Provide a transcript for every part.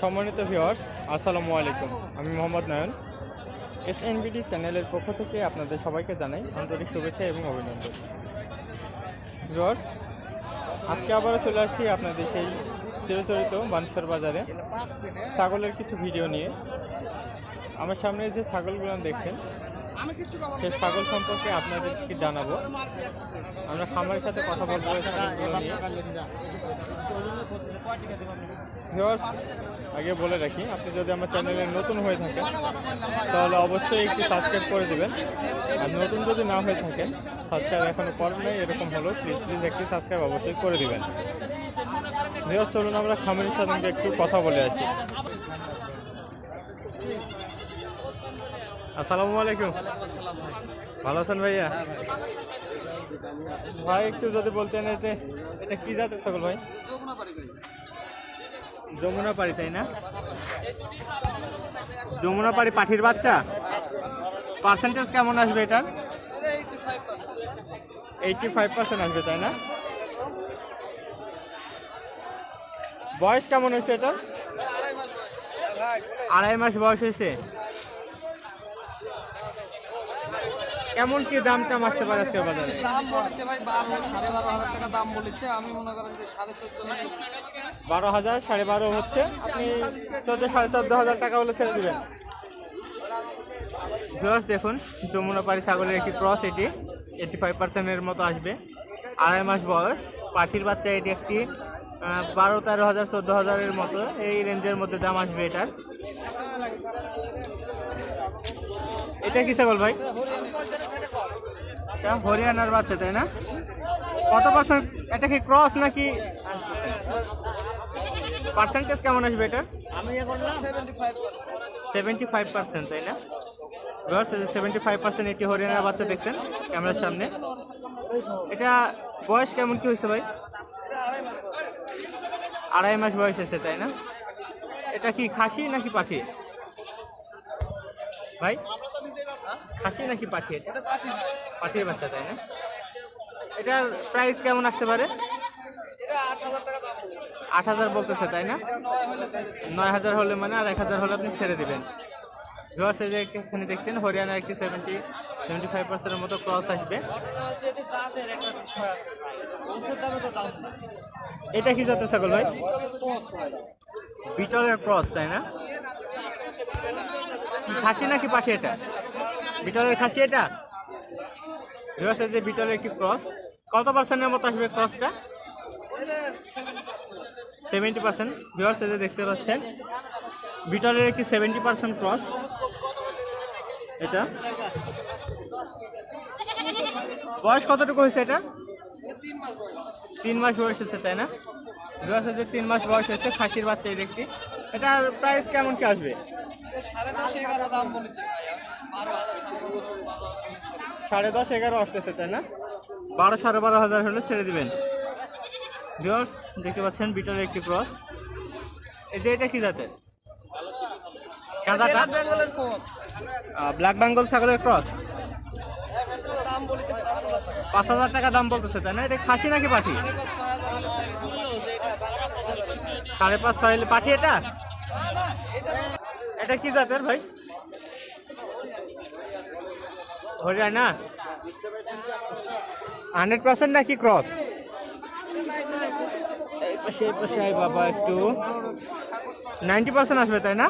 সম্মানিত ভিউয়ার্স আসসালামু আলাইকুম। আমি মোহাম্মদ নয়ন। এস এনবিডি চ্যানেলের পক্ষ থেকে আপনাদের সবাইকে জানাই আন্তরিক শুভেচ্ছা এবং অভিনন্দন। ভিউয়ার্স আজকে আবারও চলে আসছি আপনাদের সেই চিরচরিত বানেশ্বর বাজারে ছাগলের কিছু ভিডিও নিয়ে। আমার সামনে যে ছাগলগুলো দেখছেন সেই ছাগল সম্পর্কে আপনাদেরকে জানাব? আমরা খামারের সাথে কথা বলব আগে বলে রাখি আপনি যদি আমার চ্যানেলে নতুন হয়ে থাকেন তাহলে অবশ্যই একটু সাবস্ক্রাইব করে দেবেন। আর নতুন যদি না হয়ে থাকেন সাবস্ক্রাইব এখনও করেন নাই এরকম হলো প্লিজ প্লিজ একটি সাবস্ক্রাইব অবশ্যই করে দেবেন। ভিউয়ার্স চলুন আমরা খামারের সাথে একটু কথা বলে আসি। আসসালামু আলাইকুম। ভালো আছেন ভাইয়া? ভাই, একটু যদি বলতেন এতে এটা কি জাতের ছাগল ভাই? যমুনা পাড়ি, তাই না? যমুনা পাড়ি পাখির বাচ্চা? পার্সেন্টেজ কেমন আসবে এটার এইটি ফাইভ পার্সেন্ট আসবে, তাই না? বয়স কেমন হয়েছে এটা আড়াই মাস বয়স হয়েছে? কেমন কি দাম টাম আসতে পারে আজকের বাজারে? দাম বলেছে ভাই বারো সাড়ে বারো হাজার টাকা দাম বলেছে। আমি মনে করেন যে সাড়ে চোদ্দ বারো হাজার সাড়ে বারো হচ্ছে। আপনি চোদ্দ সাড়ে চোদ্দ হাজার টাকা হলে ছেড়ে দেবেন। ভিউয়ার্স দেখুন যমুনাপাড়ি ছাগলের একটি ক্রস এটি। এইটি ফাইভ পার্সেন্টের মতো আসবে। আড়াই মাস বয়স। পাখির বাচ্চা এটি একটি বারো তেরো হাজার চোদ্দ হাজারের মতো। এই রেঞ্জের মধ্যে দাম আসবে এটার। এটা কি ছাগল ভাই? হরিয়ানার বাচ্চা, তাই না? কত পার্সেন্ট এটা কি ক্রস নাকি? পার্সেন্টেজ কেমন আসবে এটা? সেভেন্টি ফাইভ পার্সেন্ট তাই না? সেভেন্টি ফাইভ পার্সেন্ট এটি হরিয়ানার বাচ্চা দেখছেন ক্যামেরার সামনে। এটা বয়স কেমন কি হয়েছে ভাই? আড়াই মাস বয়স হয়েছে, তাই না? এটা কি খাসি নাকি পাখি? ভাই? খাসি নাকি পাখি এটা পাখির বাচ্চা। তাই না? এটার প্রাইস কেমন আসতে পারে? আট হাজার বলতেছে তাই না? নয় হাজার হলে মানে আর এক হাজার হলে আপনি ছেড়ে দিবেন। ভিওয়ার্স এই যে এখানে দেখছেন হরিয়ানার একটি সেভেন্টি সেভেন্টি ফাইভ পার্সেন্টের মতো ক্রস আসবে। এটা কি জাতের ছাগল ভাই? বিটলের ক্রস তাই না? খাসি নাকি পাশে এটা? বিটলের খাসি এটা? এই যে বিটলের একটি ক্রস কত পার্সেন্টের মতো আসবে ক্রসটা সেভেন্টি পার্সেন্ট ভিওয়ার্স এই যে দেখতে পাচ্ছেন, বিটলের একটি সেভেন্টি পার্সেন্ট ক্রস এটা? বয়স কতটুকু হয়েছে এটা? তিন মাস বয়স হচ্ছে তাই না? ভিওয়ার্স এই যে তিন মাস বয়স হয়েছে খাসির বাচ্চা এই দেখছি। এটার প্রাইস কেমন কি আসবে? সাড়ে দশ এগারো আসতেছে তাই না? বারো সাড়ে বারো হাজার হলে ছেড়ে দিবেন। ভিওয়ার্স দেখতে পাচ্ছেন বিটলের একটি ক্রস এই যে এটা কি জাতের? সাদাটা ব্ল্যাক বেঙ্গল ছাগলের ক্রস পাঁচ হাজার টাকা। দাম বলতেছে তাই না? এটা খাসি নাকি পাঠি? সাড়ে পাঁচ ছয় পাঠি এটা এটা কি জাতের ভাই? হরিয়ানা? হান্ড্রেড পার্সেন্ট নাকি ক্রস এই বাবা একটু। নাইনটি পার্সেন্ট আসবে, তাই না?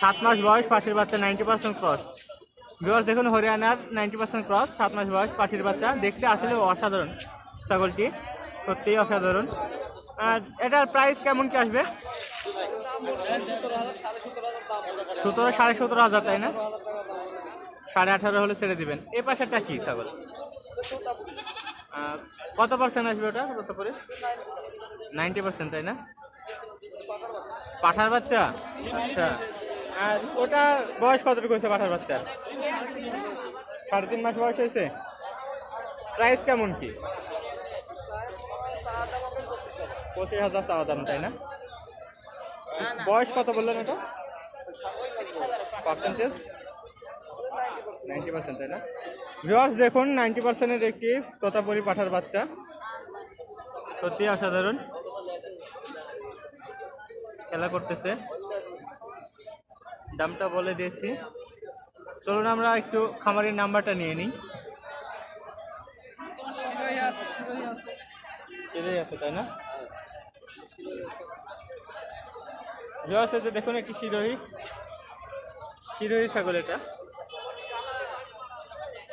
সাত মাস বয়স পাখির বাচ্চা নাইনটি পার্সেন্ট ক্রস বিকজ দেখুন, হরিয়ানার নাইনটি পার্সেন্ট ক্রস সাত মাস বয়স পাখির বাচ্চা। দেখতে আসলে অসাধারণ ছাগলটি, সত্যিই অসাধারণ। আর এটার প্রাইস কেমন কি আসবে? সতেরো, সাড়ে সতেরো হাজার, তাই না? সাড়ে আঠারো হলে ছেড়ে দিবেন। এ পাশেরটা কি, ছাগল? কত পার্সেন্ট আসবে ওটা কত করে নাইনটি পার্সেন্ট, তাই না? পাঠার বাচ্চা? আচ্ছা। আর ওটা বয়স কতটুকু হয়েছে পাঠার বাচ্চার? সাড়ে তিন মাস বয়স হয়েছে? প্রাইস কেমন কি? পঁচিশ হাজার চাওয়া দাম, তাই না? বয়স কত বললেন এটা? পার্সেন্টেজ নাইনটি পার্সেন্ট তাই না? ভিওয়ার্স দেখুন নাইনটি পার্সেন্টের একটি তোতাপুরি পাঠার বাচ্চা। সত্যি অসাধারণ। খেলা করতেছে। দামটা বলে দিয়েছি। চলুন আমরা একটু খামারের নাম্বারটা নিয়ে নিই। আছে তাই না? এই যে দেখুন একটি শিরোহী। শিরোহী ছাগল এটা।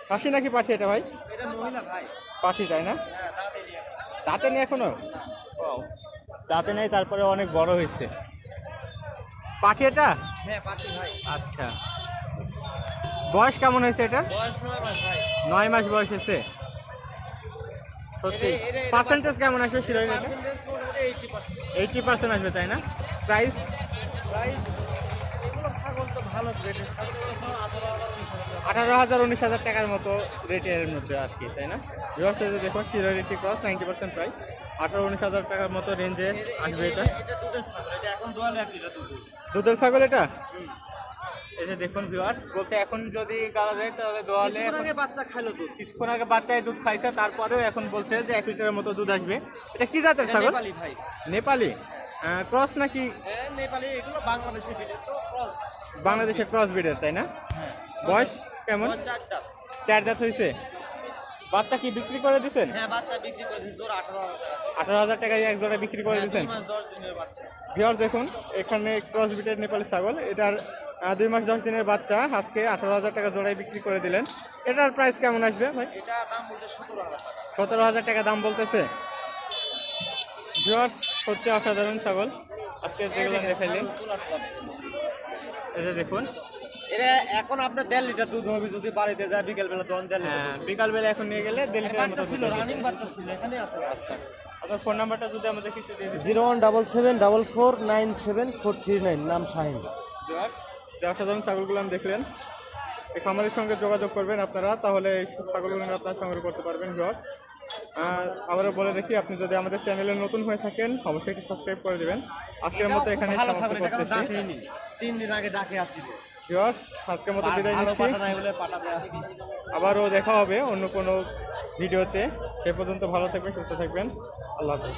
খাসি নাকি পাঠি এটা ভাই? পাঠি তাই না? হ্যাঁ দাঁত নেই এখনও। দাঁতে নেই তারপরে অনেক বড় হয়েছে। পাঠি এটা? হ্যাঁ আচ্ছা। বয়স কেমন হয়েছে এটা? নয় মাস বয়স হয়েছে। সত্যি। পার্সেন্টেজ কেমন আসবে শিরোহী এইটি পার্সেন্ট আসবে তাই না? প্রাইস প্রাইস এগুলো ছাগল তো ভালো গ্রেডের ছাগলগুলো সব আঠারো হাজার উনিশ হাজার আঠারো হাজার উনিশ হাজার টাকার মতো রেটের মধ্যে আর কি তাই না? ব্যবস্থা দেখো সিরিয়ারিটি ক্রস নাইনটি পার্সেন্ট প্রাইস আঠারো উনিশ হাজার টাকার মতো রেঞ্জে আসবে এটা- এটা। এটা দুধের ছাগল এটা এখন দোয়ালে এক লিটার দুধ। দুধের ছাগল এটা? এই যে দেখুন ভিউয়ার্স বলছে এখন যদি গালা যায় তাহলে দোয়ালে বাচ্চা খাইলো দুধ। কিছুক্ষণ আগে বাচ্চায় দুধ খাইছে তারপরেও এখন বলছে যে এক লিটারের মতো দুধ আসবে। এটা কি জাতের ছাগল? নেপালি ভাই। নেপালি। ক্রস নাকি? নেপালি এগুলো বাংলাদেশের তো ক্রস। বাংলাদেশের ক্রস ব্রিডের তাই না? হ্যাঁ বয়স কেমন? চার দাঁত। চার দাঁত হয়েছে বাচ্চা কি বিক্রি করে দিচ্ছেন হ্যাঁ বাচ্চা বিক্রি করে ওর আঠারো হাজার টাকা। আঠারো হাজার টাকায় এক জোড়া বিক্রি করে হ্যাঁ, দিচ্ছেন দুই মাস দশ দিনের বাচ্চা। ভিওর দেখুন এখানে ক্রস বিটের নেপালি ছাগল। এটার দুই মাস দশ দিনের বাচ্চা। আজকে আঠারো হাজার টাকা জোড়ায় বিক্রি করে দিলেন। এটার প্রাইস কেমন আসবে ভাই? এটা দাম বলছে সতেরো হাজার টাকা। সতেরো হাজার টাকা দাম বলতেছে। ভিওর সত্যি অসাধারণ ছাগল। আজকে যেগুলো দেখাইলেন। এই যে দেখুন এটা এখন আপনার দেড় লিটার দুধ হবে যদি বাড়িতে যায় বিকেল বেলা তখন দেড় লিটার হ্যাঁ, বিকালবেলা এখন নিয়ে গেলে দেড় বাচ্চা ছিল রানিং বাচ্চা ছিল এখানে আছে আপনার ফোন নাম্বারটা যদি আমাদের কিছু দিয়ে দিন zero one double seven double four nine seven four three nine নাম শাহিন। অসাধারণ ছাগলগুলো দেখলেন। এই খামারের সঙ্গে যোগাযোগ করবেন আপনারা তাহলে এই ছাগলগুলো আপনারা সংগ্রহ করতে পারবেন আর আবারও বলে রাখি আপনি যদি আমাদের চ্যানেলে নতুন হয়ে থাকেন অবশ্যই সাবস্ক্রাইব করে দেবেন। আজকের মতো এখানে তিন দিন আগে ডাকে আসছিল। আজকের মতো বিদায় আবারও দেখা হবে অন্য কোনো ভিডিওতে। সে পর্যন্ত ভালো থাকবেন সুস্থ থাকবেন। আল্লাহ হাফিজ।